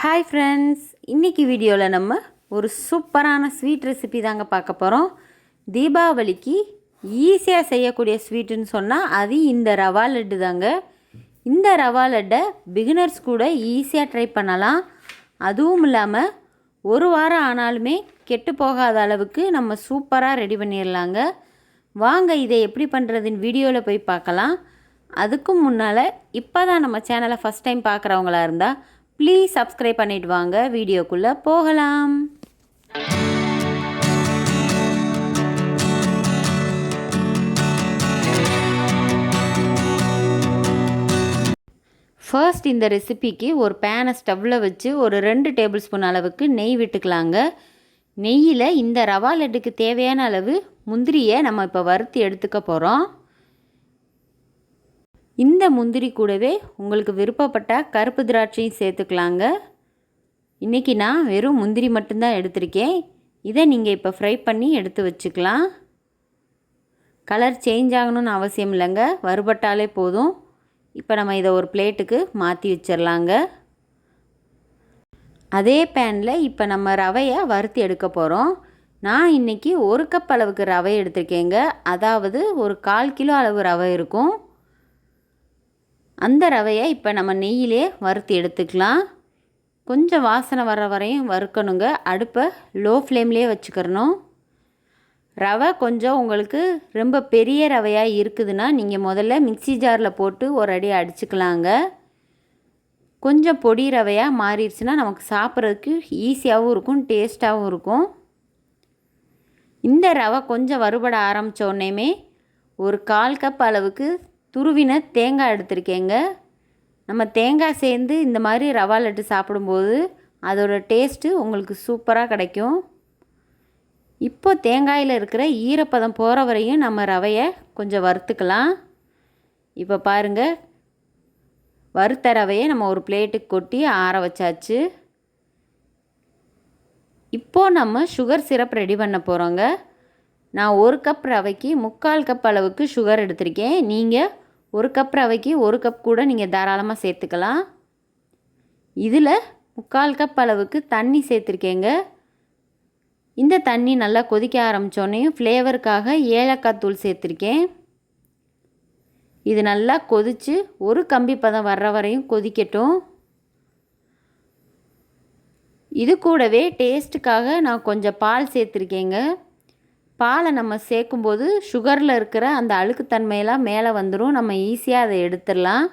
Hi friends இன்றைக்கி வீடியோவில் நம்ம ஒரு சூப்பரான ஸ்வீட் ரெசிபி தாங்க பார்க்க போகிறோம் தீபாவளிக்கு ஈஸியாக செய்யக்கூடிய ஸ்வீட்டுன்னு சொன்னால் அது இந்த ரவா லட்டு தாங்க. இந்த ரவா லட்டை பிகினர்ஸ் கூட ஈஸியாக ட்ரை பண்ணலாம். அதுவும் இல்லாமல் ஒரு வாரம் ஆனாலுமே கெட்டு போகாத அளவுக்கு நம்ம சூப்பராக ரெடி பண்ணிடலாங்க வாங்க இதை எப்படி பண்ணுறதுன்னு வீடியோவில் போய் பார்க்கலாம். அதுக்கும் முன்னால் இப்போ தான் நம்ம சேனலை ஃபஸ்ட் டைம் பார்க்குறவங்களா இருந்தால் ப்ளீஸ் சப்ஸ்கிரைப் பண்ணிட்டு வாங்க வீடியோக்குள்ளே போகலாம். ஃபர்ஸ்ட் இந்த ரெசிபிக்கு ஒரு பேனை ஸ்டவ்வில் வச்சு ஒரு ரெண்டு டேபிள் ஸ்பூன் அளவுக்கு நெய் விட்டுக்கலாங்க. நெய்யில் இந்த ரவா லட்டுக்கு தேவையான அளவு முந்திரியை நம்ம இப்போ வறுத்து எடுத்துக்க போகிறோம் இந்த முந்திரி கூடவே உங்களுக்கு விருப்பப்பட்ட கருப்பு திராட்சையும் சேர்த்துக்கலாங்க. இன்றைக்கி நான் வெறும் முந்திரி மட்டும்தான் எடுத்திருக்கேன். இதை நீங்கள் இப்போ ஃப்ரை பண்ணி எடுத்து வச்சுக்கலாம். கலர் சேஞ்ச் ஆகணும்னு அவசியம் இல்லைங்க. வறுபட்டாலே போதும். இப்போ நம்ம இதை ஒரு பிளேட்டுக்கு மாற்றி வச்சிடலாங்க அதே பேனில் இப்போ நம்ம ரவையை வறுத்து எடுக்க போகிறோம் நான் இன்றைக்கி ஒரு கப் அளவுக்கு ரவை எடுத்திருக்கேங்க. அதாவது ஒரு கால் கிலோ அளவு ரவை இருக்கும். அந்த ரவையை இப்போ நம்ம நெய்யிலே வறுத்து எடுத்துக்கலாம். கொஞ்சம் வாசனை வர வரையும் வறுக்கணுங்க. அடுப்பை லோ ஃப்ளேம்லேயே வச்சுக்கிறணும். ரவை கொஞ்சம் உங்களுக்கு ரொம்ப பெரிய ரவையாக இருக்குதுன்னா நீங்கள் முதல்ல மிக்சி ஜாரில் போட்டு ஒரு அடி அடிச்சுக்கலாங்க. கொஞ்சம் பொடி ரவையாக மாறிடுச்சுன்னா நமக்கு சாப்பிட்றதுக்கு ஈஸியாகவும் இருக்கும் டேஸ்ட்டாகவும் இருக்கும். இந்த ரவை கொஞ்சம் வறுபட ஆரம்பித்த உடனேமே ஒரு கால் கப் அளவுக்கு துருவின தேங்காய் எடுத்திருக்கேங்க. நம்ம தேங்காய் சேர்ந்து இந்த மாதிரி ரவா லட்டு சாப்பிடும்போது அதோட டேஸ்ட்டு உங்களுக்கு சூப்பராக கிடைக்கும். இப்போ தேங்காயில் இருக்கிற ஈரப்பதம் போகிற வரையும் நம்ம ரவையை கொஞ்சம் வறுத்துக்கலாம். இப்போ பாருங்கள் வறுத்த ரவையை நம்ம ஒரு பிளேட்டுக்கு கொட்டி ஆற வச்சாச்சு. இப்போது நம்ம சுகர் சிரப் ரெடி பண்ண போகிறோங்க நான் ஒரு கப் ரவைக்கு முக்கால் கப் அளவுக்கு சுகர் எடுத்திருக்கேன். நீங்கள் ஒரு கப் ரவைக்கு ஒரு கப் கூட நீங்கள் தாராளமாக சேர்த்துக்கலாம். இதில் முக்கால் கப் அளவுக்கு தண்ணி சேர்த்துருக்கேங்க. இந்த தண்ணி நல்லா கொதிக்க ஆரம்பித்தோடனே ஃப்ளேவருக்காக ஏலக்காய் தூள் சேர்த்துருக்கேன். இது நல்லா கொதித்து ஒரு கம்பி பதம் வர்ற வரையும் கொதிக்கட்டும். இது கூடவே டேஸ்ட்டுக்காக நான் கொஞ்சம் பால் சேர்த்துருக்கேங்க. பாலை நம்ம சேர்க்கும்போது சுகரில் இருக்கிற அந்த அழுக்குத்தன்மையெல்லாம் மேலே வந்துடும் நம்ம ஈஸியாக அதை எடுத்துடலாம்.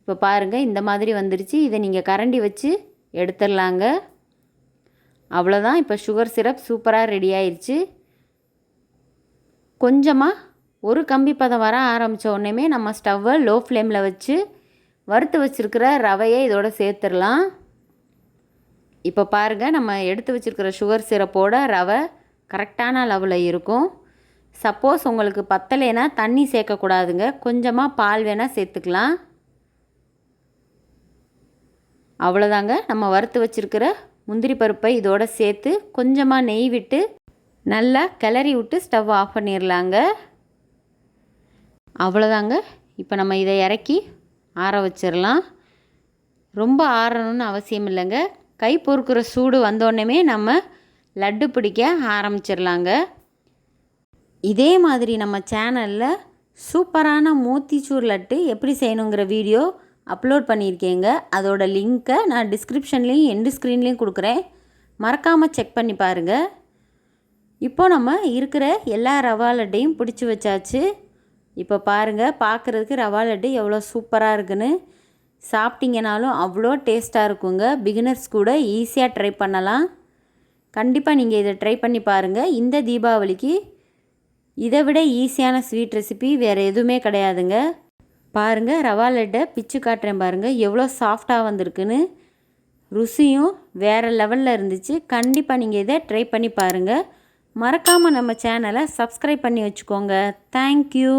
இப்போ பாருங்கள் இந்த மாதிரி வந்துருச்சு. இதை நீங்கள் கரண்டி வச்சு எடுத்துடலாங்க. அவ்வளோதான். இப்போ சுகர் சிரப் சூப்பராக ரெடி ஆயிடுச்சு கொஞ்சமாக ஒரு கம்பி பதம் வர ஆரம்பித்த உடனேமே நம்ம ஸ்டவ்வை லோ ஃப்ளேமில் வச்சு வறுத்து வச்சுருக்கிற ரவையை இதோட சேர்த்துடலாம். இப்போ பாருங்கள் நம்ம எடுத்து வச்சுருக்கிற சுகர் சிரப்போட ரவை கரெக்டான அளவில் இருக்கும். சப்போஸ் உங்களுக்கு பத்தலைனா தண்ணி சேர்க்கக்கூடாதுங்க. கொஞ்சமாக பால் வேணால் சேர்த்துக்கலாம். அவ்வளோதாங்க நம்ம வறுத்து வச்சுருக்கிற முந்திரி பருப்பை இதோட சேர்த்து கொஞ்சமாக நெய் விட்டு நல்லா கிளறி விட்டு ஸ்டவ் ஆஃப் பண்ணிடலாங்க அவ்வளோதாங்க இப்போ நம்ம இதை இறக்கி ஆற வச்சிடலாம் ரொம்ப ஆறணும்னு அவசியம் இல்லைங்க. கை பொறுக்கிற சூடு வந்தோடனே நம்ம லட்டு பிடிக்க ஆரம்பிச்சிடலாங்க. இதே மாதிரி நம்ம சேனலில் சூப்பரான மோத்திச்சூர் லட்டு எப்படி செய்யணுங்கிற வீடியோ அப்லோட் பண்ணியிருக்கேங்க. அதோட லிங்க்கை நான் டிஸ்கிரிப்ஷன்லேயும் எண்டு ஸ்க்ரீன்லேயும் கொடுக்குறேன். மறக்காமல் செக் பண்ணி பாருங்கள் இப்போ நம்ம இருக்கிற எல்லா ரவா லட்டையும் பிடிச்சி வச்சாச்சு. இப்போ பாருங்கள் பார்க்குறதுக்கு ரவா லட்டு எவ்வளோ சூப்பராக இருக்குன்னு. சாப்பிட்டீங்கனாலும் அவ்வளோ டேஸ்ட்டாக இருக்குங்க. பிகினர்ஸ் கூட ஈஸியாக ட்ரை பண்ணலாம். கண்டிப்பாக நீங்கள் இதை ட்ரை பண்ணி பாருங்கள் இந்த தீபாவளிக்கு இதை விட ஈஸியான ஸ்வீட் ரெசிபி வேறு எதுவுமே கிடையாதுங்க. பாருங்கள் ரவா லட்டை பிச்சு காட்டுறேன் பாருங்கள் எவ்வளோ சாஃப்டாக வந்திருக்குன்னு. ருசியும் வேறு லெவலில் இருந்துச்சு. கண்டிப்பாக நீங்கள் இதை ட்ரை பண்ணி பாருங்கள் மறக்காமல் நம்ம சேனலை சப்ஸ்கிரைப் பண்ணி வச்சுக்கோங்க. தேங்க்யூ